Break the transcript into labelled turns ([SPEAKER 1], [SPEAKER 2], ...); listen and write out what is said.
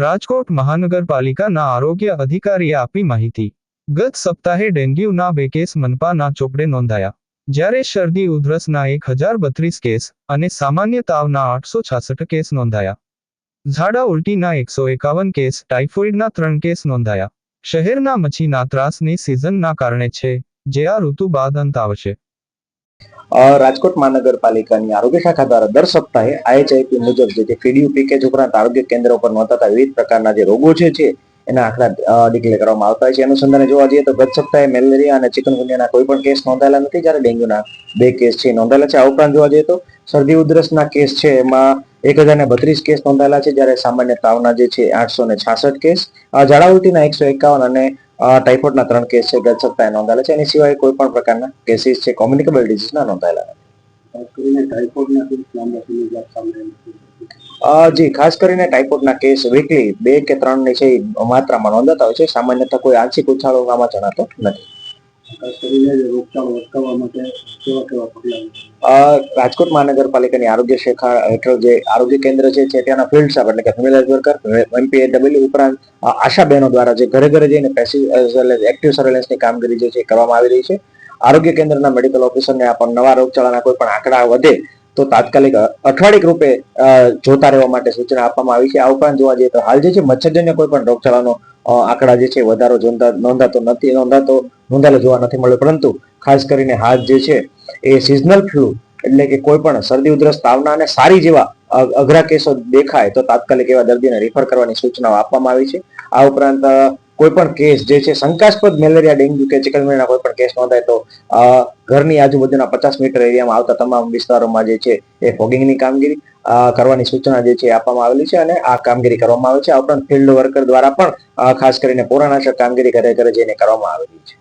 [SPEAKER 1] રાજકોટ મહાનગરપાલિકાના આરોગ્ય અધિકારીએ આપી માહિતી. ગત સપ્તાહે ડેન્ગ્યુના બે કેસ મનપાના ચોપડે નોંધાયા. જ્યારે શરદી ઉધરસના એક હજાર બત્રીસ કેસ અને સામાન્ય તાવના આઠસો છાસઠ કેસ નોંધાયા. ઝાડા ઉલટીના એકસો એકાવન કેસ, ટાઇફોઇડના ત્રણ કેસ નોંધાયા. શહેરના મચ્છીના ત્રાસની સિઝનના કારણે છે. જે આ ઋતુ બાદ અંત આવશે.
[SPEAKER 2] રાજકોટ મહાનગરપાલિકાની આરોગ્ય શાખા દ્વારા દર સપ્તાહે આઈએચઆઈપી મુજબ જે છે પેકેજ ઉપરાંત આરોગ્ય કેન્દ્ર ઉપર નોંધાતા વિવિધ પ્રકારના જે રોગો છે એના આંકડા ડિક્લેર કરવામાં આવતા છે. અનુસંધાને જોવા જઈએ તો ગત સપ્તાહે મેલેરિયા અને ચિકનગુનિયાના કોઈ પણ કેસ નોંધાયેલા નથી. જ્યારે ડેન્ગ્યુના બે કેસ છે નોંધાયેલા છે. આ ઉપરાંત જોવા જઈએ તો શરદી ઉધરસના કેસ છે. એમાં એક હજાર ને બત્રીસ કેસ નોંધાયેલા છે. જ્યારે સામાન્ય તાવના જે છે આઠસો ને છાસઠ કેસ. ઝાડા ઉલટીના એકસો એકાવન અને ટાઇફોઇડના ત્રણ કેસ છે ગત સપ્તાહે નોંધાયેલા છે. એની સિવાય કોઈ પણ પ્રકારના કેસીસ છે કોમ્યુનિકેબલ ડિઝીઝના નોંધાયેલા જી ખાસ કરીને ટાઇફોઇડના કેસ વીકલી બે કે ત્રણની છે માત્રામાં નોંધાતા હોય છે. સામાન્યતઃ કોઈ આંશિક ઉછાળો આમાં જણાતો નથી. અ, રાજકોટ મહાનગરપાલિકાની આરોગ્ય શાખા હેઠળ જે આરોગ્ય કેન્દ્ર છે ત્યાંના ફિલ્ડ સ્ટાફ એટલે કે ફિમેલ હેલ્થ વર્કર એમપીએડબલ્યુ ઉપરાંત આશા બહેનો દ્વારા જે ઘરે ઘરે જઈને એક્ટિવ સર્વેલન્સની કામગીરી જે છે કરવામાં આવી રહી છે. આરોગ્ય કેન્દ્રના મેડિકલ ઓફિસરને આ પણ નવા રોગચાળાના કોઈ પણ આંકડા વધે તો તાત્કાલિક અઠવાડિક રૂપે જોતા રહેવા માટે સૂચના આપવામાં આવી છે. આ ઉપરાંત જોવા જઈએ તો હાલ જે છે મચ્છરજન્ય કોઈ પણ રોગચાળાનો આંકડા જે છે વધારો નોંધાતો નથી, નોંધાતો, નોંધાયેલો જોવા નથી મળ્યો. પરંતુ ખાસ કરીને હાલ જે છે એ સિઝનલ ફ્લૂ એટલે કે કોઈ પણ શરદી ઉધરસ, તાવના અને સારી જેવા અઘરા કેસો દેખાય, તો તાત્કાલિક એવા દર્દીને રિફર કરવાની સૂચનાઓ આપવામાં આવી છે. આ ઉપરાંત કોઈ પણ કેસ જે છે, શંકાસ્પદ મેલેરિયા, ડેન્ગ્યુ કે ચિકનગુનિયાના કોઈ પણ કેસ નોંધાય તો ઘરની આજુબાજુના પચાસ મીટર એરિયામાં આવતા તમામ વિસ્તારોમાં જે છે, એ ફોગિંગની કામગીરી કરવાની સૂચના જે છે આપવામાં આવેલી છે અને આ કામગીરી કરવામાં આવે છે. આ ઉપરાંત ફિલ્ડ વર્કર દ્વારા પણ ખાસ કરીને પોરાનાશક કામગીરી ઘરે ઘરે જઈને કરવામાં આવેલી છે.